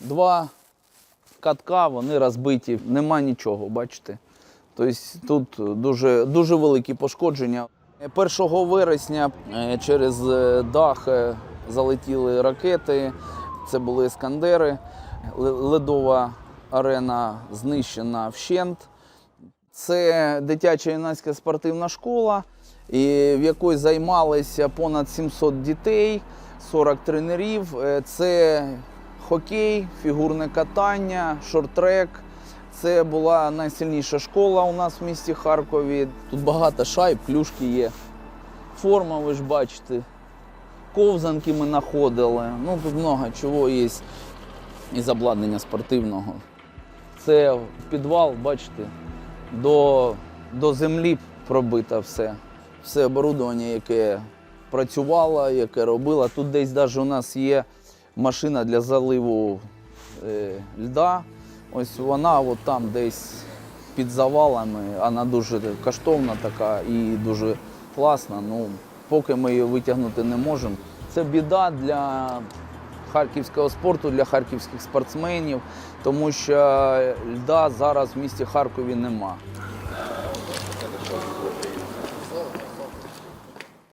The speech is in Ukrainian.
Два катка, вони розбиті, нема нічого, бачите. Тобто тут дуже, дуже великі пошкодження. 1 вересня е, через е, дах е, залетіли ракети, це були іскандери. Ледова арена знищена вщент. Це дитяча юнацька спортивна школа, в якій займалися понад 700 дітей, 40 тренерів. Е, Це хокей, фігурне катання, шорт-трек. Це була найсильніша школа у нас в місті Харкові. Тут багато шайб, клюшки є. Форма, ви ж бачите. Ковзанки ми знаходили. Ну, тут багато чого є із обладнання спортивного. Це підвал, бачите, до, до землі пробито все. Все оборудовання, яке працювало, яке робило. Тут десь навіть у нас є машина для заливу е, льда. Ось вона от там десь під завалами. Вона дуже коштовна така і дуже класна. Ну, поки ми її витягнути не можемо. Це біда для харківського спорту, для харківських спортсменів, тому що льда зараз в місті Харкові нема.